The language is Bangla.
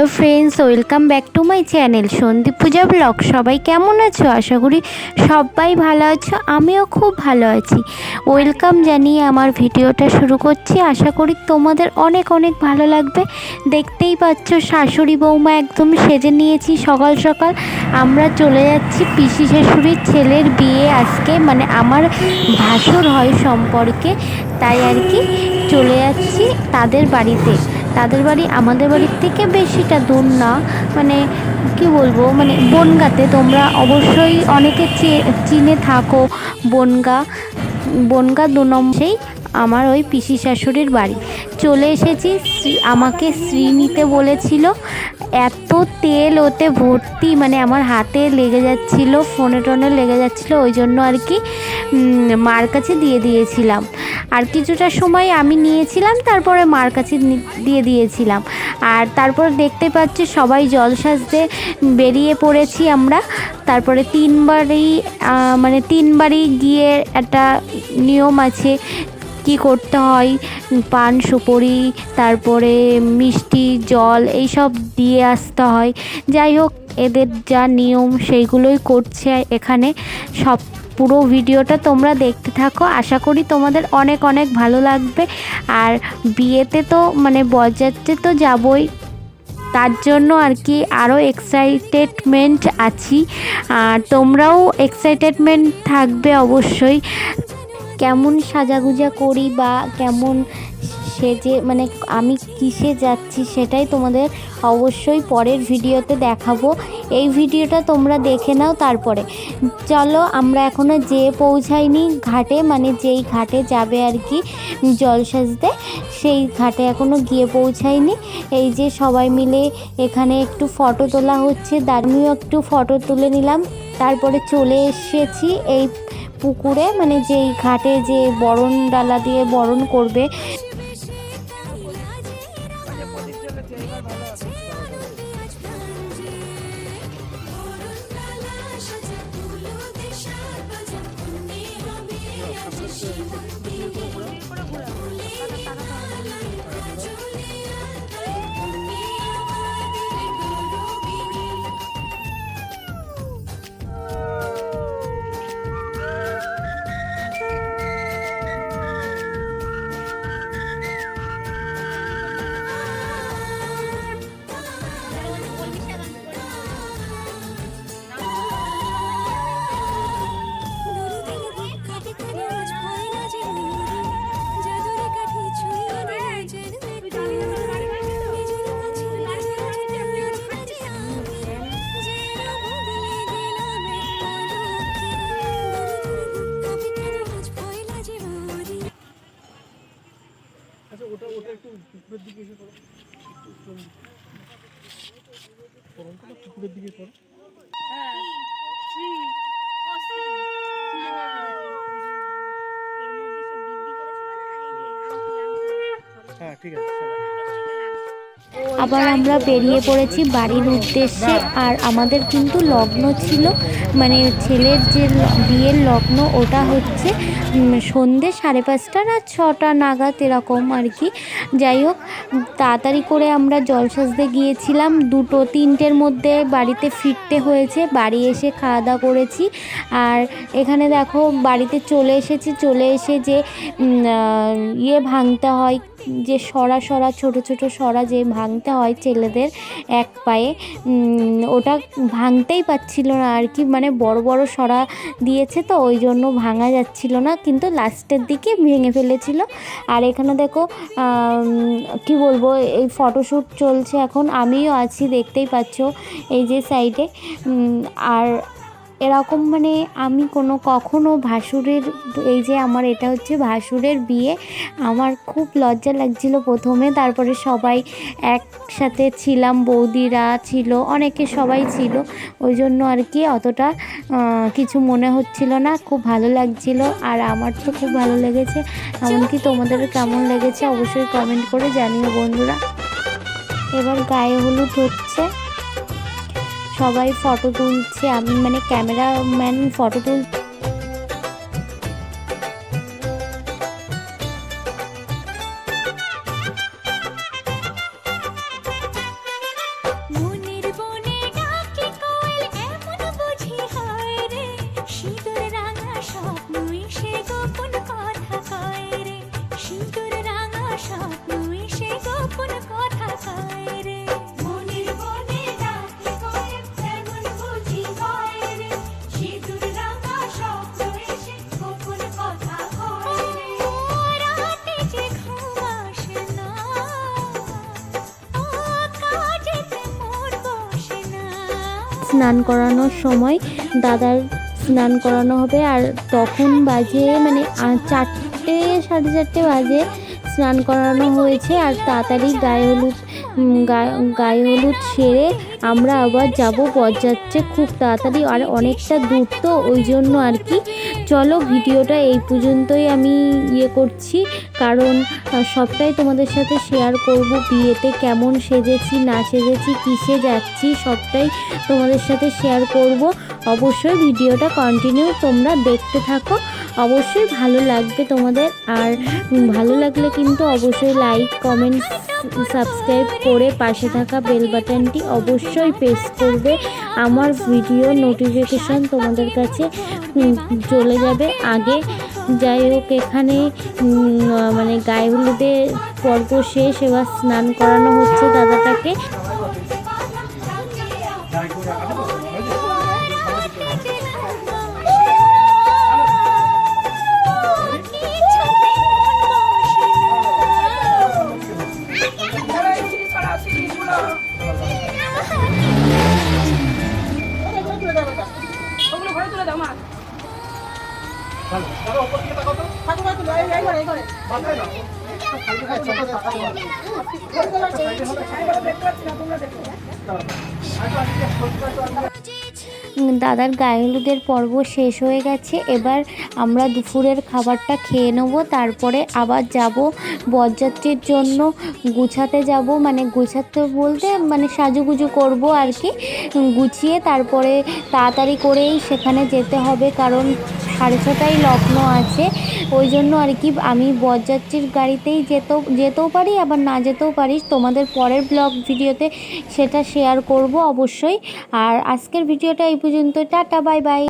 Hello friends welcome back to my channel Sandeep Puja blog সবাই কেমন আছো? আশা করি সবাই ভালো আছো, আমিও খুব ভালো আছি। ওয়েলকাম জানিয়ে আমার ভিডিওটা শুরু করছি। আশা করি তোমাদের অনেক অনেক ভালো লাগবে। দেখতেই পাচ্ছ শাশুড়ি বৌমা একদম সেজে নিয়েছি সকাল সকাল। আমরা চলে যাচ্ছি পিসি শাশুড়ির ছেলের বিয়ে আজকে মানে আমার ভাসুর হয় সম্পর্কে। তাই আর কি চলে যাচ্ছি তাদের বাড়িতে। তাদের বাড়ি, আমাদের বাড়ির থেকে বেশিটা দূর না। মানে কি বলব? মানে বনগাতে তোমরা অবশ্যই অনেকে চিনে থাকো বনগা। বনগা দু নম্বরেই আমার ওই পিসি শাশুড়ির বাড়ি। চলে এসেছি আমাকে শ্রী নিতে বলেছিল। এত তেল ওতে ভর্তি মানে আমার হাতে লেগে যাচ্ছিল, ফোনে টোনে লেগে যাচ্ছিল, ওই জন্য আর কি মার কাছে দিয়ে দিয়েছিলাম। আর কিছুটা সময় আমি নিয়েছিলাম, তারপরে মার কাছে দিয়ে দিয়েছিলাম। আর তারপর দেখতে পাচ্ছি সবাই জল সাজতে বেরিয়ে পড়েছি আমরা। তারপরে তিনবারই মানে তিনবারই গিয়ে একটা নিয়ম আছে কি করতে হয়? পান, সুপুরি, তারপরে মিষ্টি, জল এইসব দিয়ে আসতে হয়। যাই হোক, এদের যা নিয়ম সেইগুলোই করছে এখানে। সব পুরো ভিডিওটা তোমরা দেখতে থাকো। আশা করি তোমাদের অনেক অনেক ভালো লাগবে। আর বিয়েতে তো মানে বরযাত্রী তো যাবই। তার জন্য আর কি আরও এক্সাইটেডমেন্ট আছি। আর তোমরাও এক্সাইটেডমেন্ট থাকবে অবশ্যই। কেমন সাজাগুজা করি বা কেমন সেজে মানে আমি কিসে যাচ্ছি সেটাই তোমাদের অবশ্যই পরের ভিডিওতে দেখাবো। এই ভিডিওটা তোমরা দেখে নাও তারপরে। চলো, আমরা এখনও যেয়ে পৌঁছাইনি ঘাটে মানে যেই ঘাটে যাবে আর কি, জল সাজতে সেই ঘাটে এখনও গিয়ে পৌঁছাইনি। এই যে সবাই মিলে এখানে একটু ফটো তোলা হচ্ছে দাঁড়িয়েও একটু ফটো তুলে নিলাম। তারপরে চলে এসেছি এই পুকুরে মানে যেই ঘাটে যে বরণ ডালা দিয়ে বরণ করবে। একটু দিকে এসে করো পুকুরের দিকে করো হ্যাঁ ঠিক আছে। আবার আমরা বেরিয়ে পড়েছি বাড়ির উদ্দেশ্যে। আর আমাদের কিন্তু লগ্ন ছিল মানে ছেলের যে বিয়ের লগ্ন, ওটা হচ্ছে সন্ধে সাড়ে পাঁচটা না ছটা নাগাদ এরকম আর কি। যাই হোক, তাড়াতাড়ি করে আমরা জল সাজতে গিয়েছিলাম। দুটো, তিনটের মধ্যে বাড়িতে ফিরতে হয়েছে। বাড়ি এসে খাওয়া দাওয়া করেছি। আর এখানে দেখো, বাড়িতে চলে এসেছি। চলে এসে যে ইয়ে ভাঙতে হয়, যে সরা সরা, ছোট ছোট সরা যে ভাঙতে হয় ছেলেদের এক পায়ে। ওটা ভাঙতেই পাচ্ছিল না আর কি মানে বড় বড় সরা দিয়েছে তো, ওই জন্য ভাঙা যাচ্ছিল না, কিন্তু লাস্টের দিকে ভেঙে ফেলেছিল। আর এখানে দেখো কি বলব, এই ফটোশ্যুট চলছে এখন, আমিও আছি, দেখতেই পাচ্ছ এই যে সাইডে আর এরকম মানে আমি কোনো কখনো ভাসুরের, এই যে আমার এটা হচ্ছে ভাসুরের বিয়ে, আমার খুব লজ্জা লাগছিল প্রথমে, তারপরে সবাই একসাথে ছিলাম, বৌদিরা ছিল, অনেকে সবাই ছিল, ওই জন্য আর কি অতটা কিছু মনে হচ্ছিল না, খুব ভালো লাগছিল, আর আমার তো খুব ভালো লেগেছে, এমনকি তোমাদের কেমন লেগেছে অবশ্যই কমেন্ট করে জানিও বন্ধুরা। এবার গায়ে হলুদ হচ্ছে। সবাই ফটো তুলছে আমি মানে ক্যামেরাম্যান ফটো তুল স্নান করানোর সময় দাদার স্নান করানো হবে আর তখন বাজে মানে চারটে, সাড়ে চারটে বাজে স্নান করানো হয়েছে আর তাড়াতাড়ি গায়ে হলুদ গায়ে হলুদ সেরে আমরা আবার যাব বরযাত্রে খুব তাড়াতাড়ি আর অনেকটা দূর তো ওই জন্য আর কি। চলো ভিডিওটা এই পর্যন্তই আমি ইয়ে করছি। কারণ সবটাই তোমাদের সাথে শেয়ার করব, বিয়েতে কেমন সেজেছি, না সেজেছি, কিসে যাচ্ছি, সবটাই তোমাদের সাথে শেয়ার করব। অবশ্যই ভিডিওটা কন্টিনিউ তোমরা দেখতে থাকো। অবশ্যই ভালো লাগবে তোমাদের, আর ভালো লাগলে কিন্তু অবশ্যই লাইক কমেন্ট সাবস্ক্রাইব করে পাশে থাকা বেল বাটনটি অবশ্যই প্রেস করবে। আমার ভিডিও নোটিফিকেশান তোমাদের কাছে চলে যাবে। আগে যাই হোক, এখানে মানে গায়ে হলুদে পর্ব শেষ এবার স্নান করানো হচ্ছে দাদাটাকে। দাদার গায়ে হলুদের পর্ব শেষ হয়ে গেছে। এবার আমরা দুপুরের খাবারটা খেয়ে নেব, তারপরে আবার যাব বরযাত্রীর জন্য গুছাতে যাব। মানে গুছাতে বলতে মানে সাজুগুজু করব আর কি। গুছিয়ে তারপরে তাড়াতাড়ি করেই সেখানে যেতে হবে, কারণ সাড়ে ছটায় লগ্ন আছে, ওই জন্য আর কি আমি বরযাত্রীর গাড়িতেই যেত যেতেও পারি, আবার না যেতেও পারি। তোমাদের পরের ব্লগ ভিডিওতে সেটা শেয়ার করব অবশ্যই। আর আজকের ভিডিওটা এই পর্যন্ত। Tata bye bye